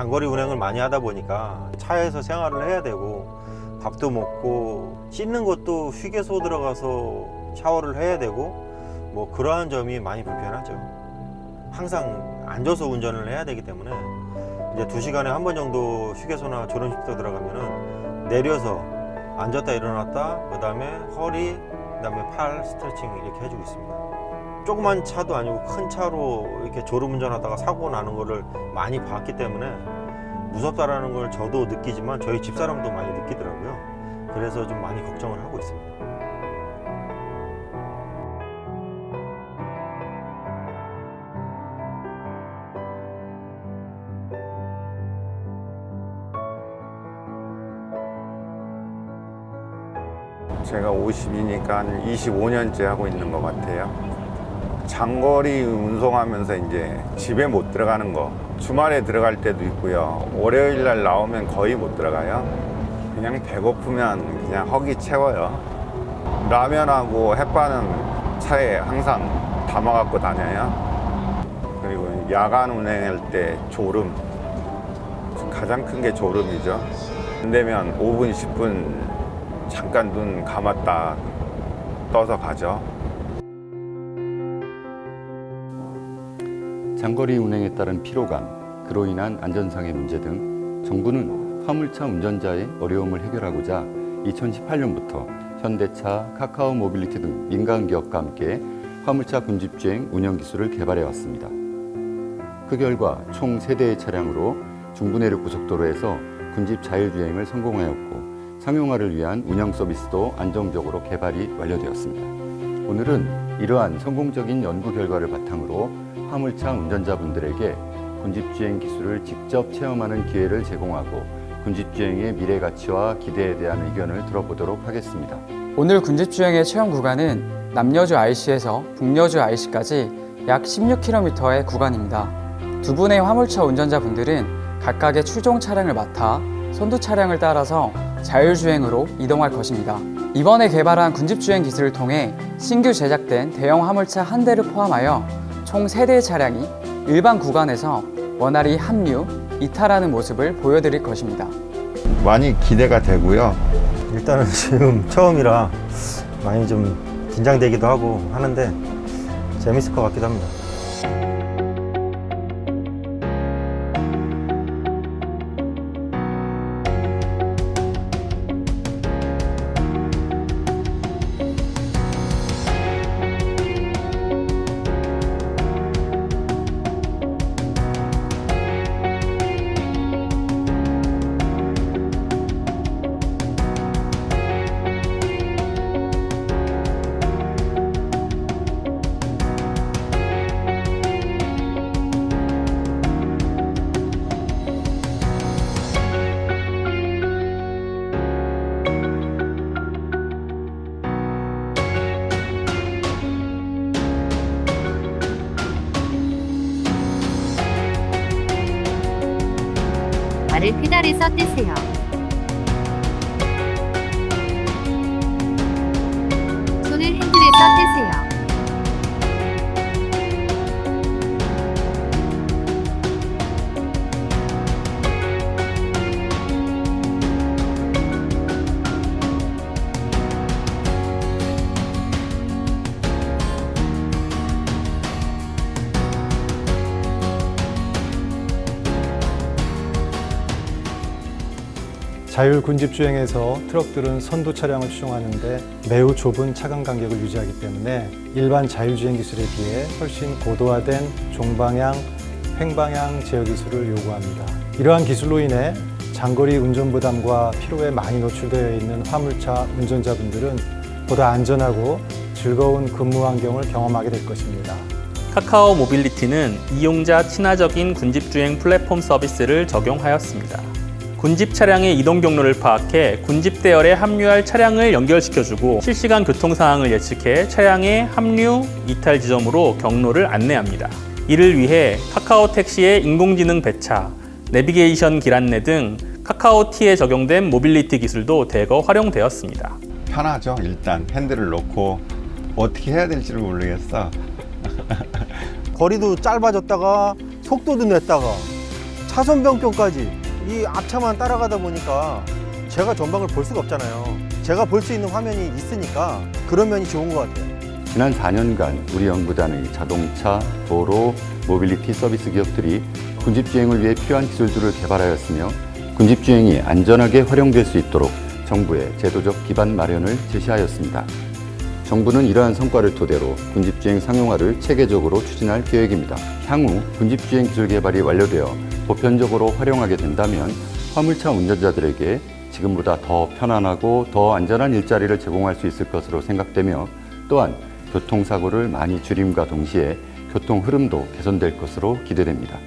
장거리 운행을 많이 하다 보니까 차에서 생활을 해야 되고 밥도 먹고 씻는 것도 휴게소 들어가서 샤워를 해야 되고 뭐 그러한 점이 많이 불편하죠. 항상 앉아서 운전을 해야 되기 때문에 이제 두 시간에 한 번 정도 휴게소나 졸음쉼터 들어가면은 내려서 앉았다 일어났다 그 다음에 허리 그 다음에 팔 스트레칭 이렇게 해주고 있습니다. 조그만 차도 아니고 큰 차로 이렇게 졸음 운전하다가 사고 나는 거를 많이 봤기 때문에 무섭다라는 걸 저도 느끼지만 저희 집사람도 많이 느끼더라고요. 그래서 좀 많이 걱정을 하고 있습니다. 제가 50이니까 한 25년째 하고 있는 것 같아요. 장거리 운송하면서 이제 집에 못 들어가는 거 주말에 들어갈 때도 있고요. 월요일 날 나오면 거의 못 들어가요. 그냥 배고프면 그냥 허기 채워요. 라면하고 햇반은 차에 항상 담아 갖고 다녀요. 그리고 야간 운행할 때 졸음 가장 큰 게 졸음이죠. 안 되면 5분, 10분 잠깐 눈 감았다 떠서 가죠. 장거리 운행에 따른 피로감, 그로 인한 안전상의 문제 등 정부는 화물차 운전자의 어려움을 해결하고자 2018년부터 현대차, 카카오 모빌리티 등 민간 기업과 함께 화물차 군집주행 운영 기술을 개발해 왔습니다. 그 결과 총 세대의 차량으로 중부내륙 고속도로에서 군집 자율주행을 성공하였고 상용화를 위한 운영 서비스도 안정적으로 개발이 완료되었습니다. 오늘은 이러한 성공적인 연구 결과를 바탕으로 화물차 운전자분들에게 군집주행 기술을 직접 체험하는 기회를 제공하고 군집주행의 미래 가치와 기대에 대한 의견을 들어보도록 하겠습니다. 오늘 군집주행의 체험 구간은 남여주 IC에서 북여주 IC까지 약 16km의 구간입니다. 두 분의 화물차 운전자분들은 각각의 출종 차량을 맡아 선두 차량을 따라서 자율주행으로 이동할 것입니다. 이번에 개발한 군집주행 기술을 통해 신규 제작된 대형 화물차 한 대를 포함하여 총 세대의 차량이 일반 구간에서 원활히 합류, 이탈하는 모습을 보여드릴 것입니다. 많이 기대가 되고요. 일단은 지금 처음이라 많이 좀 긴장되기도 하고 하는데 재밌을 것 같기도 합니다. 발을 페달에서 떼세요. 자율 군집 주행에서 트럭들은 선두 차량을 추종하는데 매우 좁은 차간 간격을 유지하기 때문에 일반 자율주행 기술에 비해 훨씬 고도화된 종방향, 횡방향 제어 기술을 요구합니다. 이러한 기술로 인해 장거리 운전 부담과 피로에 많이 노출되어 있는 화물차 운전자분들은 보다 안전하고 즐거운 근무 환경을 경험하게 될 것입니다. 카카오 모빌리티는 이용자 친화적인 군집주행 플랫폼 서비스를 적용하였습니다. 군집 차량의 이동 경로를 파악해 군집 대열에 합류할 차량을 연결시켜주고 실시간 교통 상황을 예측해 차량의 합류, 이탈 지점으로 경로를 안내합니다. 이를 위해 카카오 택시의 인공지능 배차, 내비게이션 길 안내 등 카카오티에 적용된 모빌리티 기술도 대거 활용되었습니다. 편하죠. 일단 핸들을 놓고 어떻게 해야 될지를 모르겠어. 거리도 짧아졌다가 속도도 냈다가 차선 변경까지 이 앞차만 따라가다 보니까 제가 전방을 볼 수가 없잖아요. 제가 볼 수 있는 화면이 있으니까 그런 면이 좋은 것 같아요. 지난 4년간 우리 연구단의 자동차, 도로, 모빌리티 서비스 기업들이 군집주행을 위해 필요한 기술들을 개발하였으며 군집주행이 안전하게 활용될 수 있도록 정부의 제도적 기반 마련을 제시하였습니다. 정부는 이러한 성과를 토대로 군집주행 상용화를 체계적으로 추진할 계획입니다. 향후 군집주행 기술 개발이 완료되어 보편적으로 활용하게 된다면 화물차 운전자들에게 지금보다 더 편안하고 더 안전한 일자리를 제공할 수 있을 것으로 생각되며 또한 교통사고를 많이 줄임과 동시에 교통 흐름도 개선될 것으로 기대됩니다.